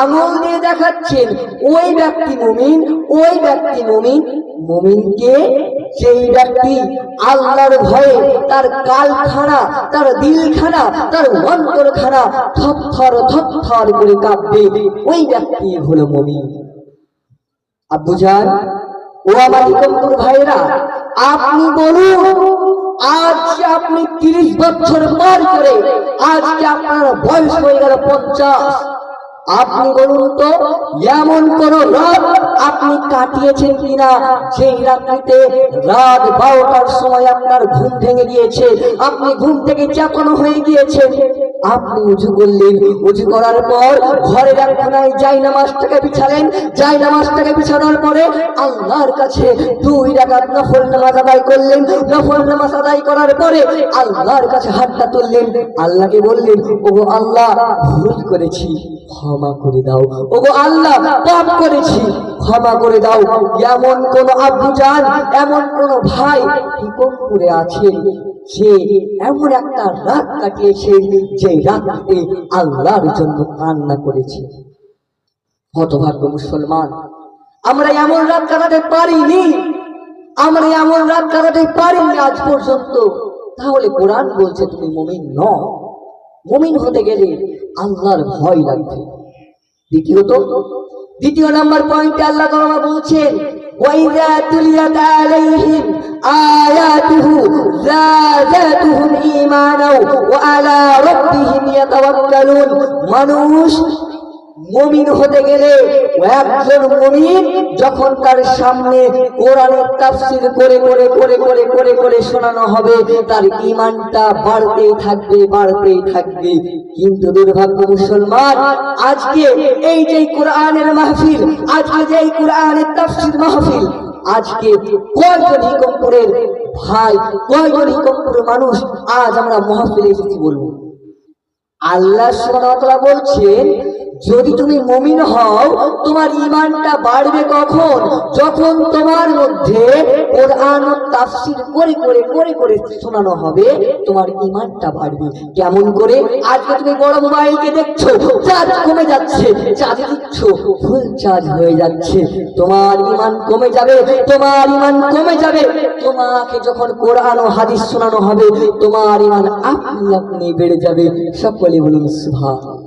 আঙুল দিয়ে দেখাচ্ছেন, ওই ব্যক্তি মুমিন, ওই ব্যক্তি মুমিন। মুমিনকে সেই ব্যক্তি আল্লাহর ভয়ে তার কালখানা, তার দিলখানা, তার অন্তরখানা থর থর করে কাঁপবে, ওই ব্যক্তি হলো মুমিন। আব্বু জান, ও আমার ইকম্বর ভাইরা আপনি বলুন, আজ আপনি তিরিশ বছর পার করে, আজকে আপনার বয়স হয়ে গেল পঞ্চাশ। আপনি বলুন তো, এমন কোন রাত আপনি কাটিয়েছেন কিনা? সেই রাত্রিতে রাত বারোটার সময় আপনার ঘুম ভেঙে গিয়েছে। আপনি ঘুম থেকে চাপানো হয়ে গিয়েছেন। আপনি উজু করলেন উজু করার পর ঘরের একখানায় যাই নামাজটাকে বিছালেন যাই নামাজটাকে বিছানোর পরে আল্লাহর কাছে দুই রাকাত নফল নামাজ আদায় করলেন। নফল নামাজ আদায় করার পরে আল্লাহর কাছে হাতটা তুললেন। আল্লাহকে বললেন, ওগো আল্লাহ, ভুল করেছি, ক্ষমা করে দাও। ওগো আল্লাহ, পাপ করেছি, ক্ষমা করে দাও। এমন কোন আব্বু জান, এমন কোন ভাই হিকমপুরে আছেন? সে এমন একটা রাত কাটিয়েছে যে রাতে আল্লাহর জন্য কান্না করেছে। হতভাগ্য মুসলমান, আমরা এমন রাত কাটাতে পারিনি। আমরা এমন রাত কাটাতে পারিনি আজ পর্যন্ত। তাহলে কোরআন বলছে তুমি মমিন ন মমিন হতে গেলে আল্লাহর ভয় লাগবে। দ্বিতীয়ত, দ্বিতীয় নাম্বার পয়েন্টে আল্লাহ বলছেন ওয়াইযা তুলিয়াত যাদাতুহুম ঈমানাও ওয়া আলা রাব্বিহিম ইয়াতাওয়াক্কালুন মানুষ মমিন হতে গেলে একজন মমিন যখন তার সামনে কোরআনের তাফসীর করে করে করে করে করে করে শোনানো হবে, তার ইমানটা বাড়তেই থাকবে বাড়তেই থাকবে। কিন্তু দুর্ভাগ্য মুসলমান, আজকে এই যে কোরআনের মাহফিল, আজকে যে কোরআনের তাফসীর মাহফিল আজকে কয়জন হিকমপুরের ভাই কয়জন হিকমপুরের মানুষ আজ আমরা মহাফিলে এসেছি বলব। আল্লাহ তাআলা বলছেন যদি তুমি মুমিন হও, তোমার ঈমানটা বাড়বে কখন? যখন তোমার মধ্যে কোরআন তাফসীর করে করে করে করে শোনানো হবে, তোমার ঈমানটা বাড়বে। কেমন করে? আজকে তুমি বড় মোবাইলকে দেখছ চার্জ কমে যাচ্ছে চার্জ দিচ্ছ, ফুল চার্জ হয়ে যাচ্ছে। তোমার ইমান কমে যাবে, তোমার ইমান কমে যাবে। তোমাকে যখন কোরআন ও হাদিস শোনানো হবে, তোমার ইমান আপনি আপনি বেড়ে যাবে। সকলে বলুন সুবহানাল্লাহ।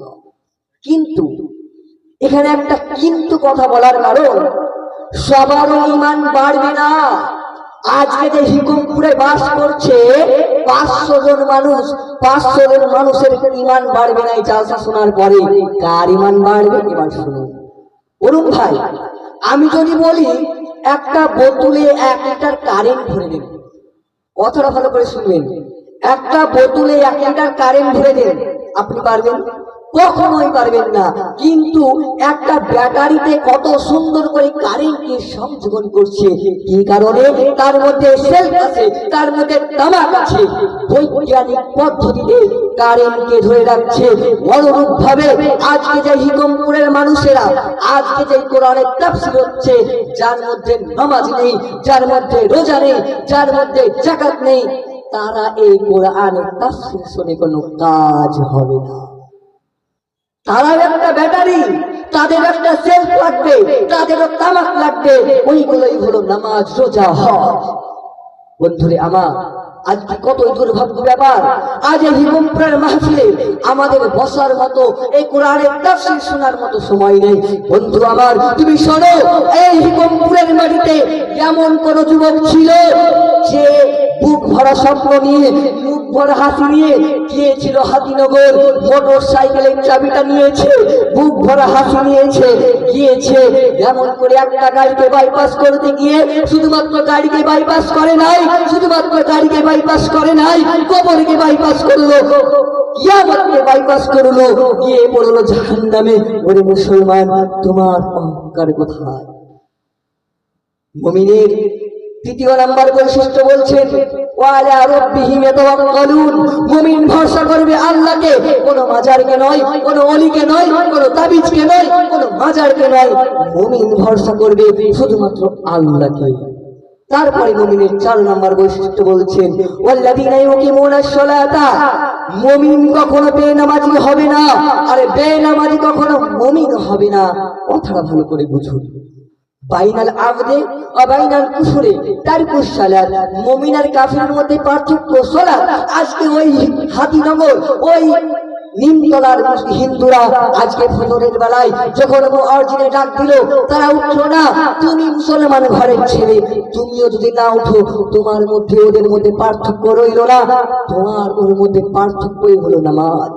কিন্তু এখানে একটা কিন্তু কথা বলার কারণ সবারও ইমান বাড়বে না। আজকে যে হিকুমপুরে বাস করছে, পাঁচশো জন মানুষ, পাঁচশো জন মানুষের ইমান বাড়বে না, এই চালসা শোনার পরে। কার ইমান বাড়বে? এবার শুনুন। অরুণ ভাই, আমি যদি বলি, একটা বোতলে এক লিটার কারেন্ট ভরে দেব। কথাটা ভালো করে শুনবেন। একটা বোতলে এক লিটার কারেন্ট ভরে দেন, আপনি পারবেন? কখনোই পারবেন না। কিন্তু একটা ব্যাটারিতে কত সুন্দর করে কারেন্টকে সংযোজন করছে। কি কারণে? তার মধ্যে সেলফ আছে, তার মধ্যে তামাক আছে। বৈজ্ঞানিক পদ্ধতিতে কারেন্টকে ধরে রাখছে। অনুরূপ ভাবে আজকে যে হিকমপুরের মানুষেরা, আজকে যে কোরআনের তাফসীর হচ্ছে, যার মধ্যে নামাজ নেই, যার মধ্যে রোজা নেই, যার মধ্যে জাকাত নেই, তারা এই কোরআনের তাফসীর শুনে কোনো কাজ হবে না। তারা একটা ব্যাটারি, তাদের একটা সেলফ লাগবে তাদেরও তামাক লাগবে, ওইগুলোই হলো নামাজ, রোজা, হজ। বন্ধুরে আমার আজকে কত দুর্ভাগ্য ব্যাপার? আজ এই হিমপুরের মাহফিলে আমাদের বসার মতো, এই কোরআনের তাফসীর শোনার মতো সময় নেই। বন্ধু আমার, তুমি শোনো, এই হিমপুরের মাটিতে এমন কোন যুবক ছিল যে বুক ভরা স্বপ্ন নিয়ে মুখ ভরা হাসি নিয়ে গিয়েছিল হাতিনগর। মোটর সাইকেলের চাবিটা নিয়েছে বুক ভরা হাসি নিয়েছে, গিয়েছে। এমন করে একটা গাড়িকে বাইপাস করতে গিয়ে শুধুমাত্র গাড়িকে বাইপাস করে নাই, শুধুমাত্র গাড়িকে বাইপাস করে নাই, কবরকে বাইপাস করল ইয়ামতকে বাইপাস করল, গিয়ে পড়ল জাহান্নামে ওরে মুসলমান, তোমার অহংকার কোথায়? মুমিনের তৃতীয় নাম্বার বৈশিষ্ট্য বলছেন মুমিন মাজারকে নয় মুমিন তারপরে মুমিনের চার নাম্বার বৈশিষ্ট্য বলছেন ওয়াল্লাযীনা ইউকিমুনাস সালাতা। মুমিন কখনো বেনামাজি হবে না, আরে বেনামাজি কখনো মুমিন হবে না। কথাটা ভালো করে বুঝুন। বাইনাল আবদে অবাইনাল কুফরে। তারকুস সালাত মুমিন আর কাফিরের মধ্যে পার্থক্য সালাত আজকে ওই হাতিনগর, ওই নিমতলার হিন্দুরা আজকে ফজরের বেলায় যখন অর্জুনে ডাক দিল, তারা উঠল না, তুমি মুসলমান ঘরের ছেলে, তুমিও যদি না উঠো, তোমার মধ্যে ওদের মধ্যে পার্থক্য রইল না, তোমার ওর মধ্যে পার্থক্যই হলো নামাজ।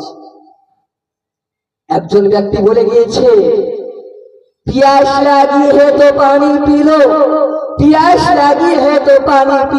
একজন ব্যক্তি বলে গিয়েছে प्यास लगी है तो पानी पी लो। प्यास लगी है तो पानी पी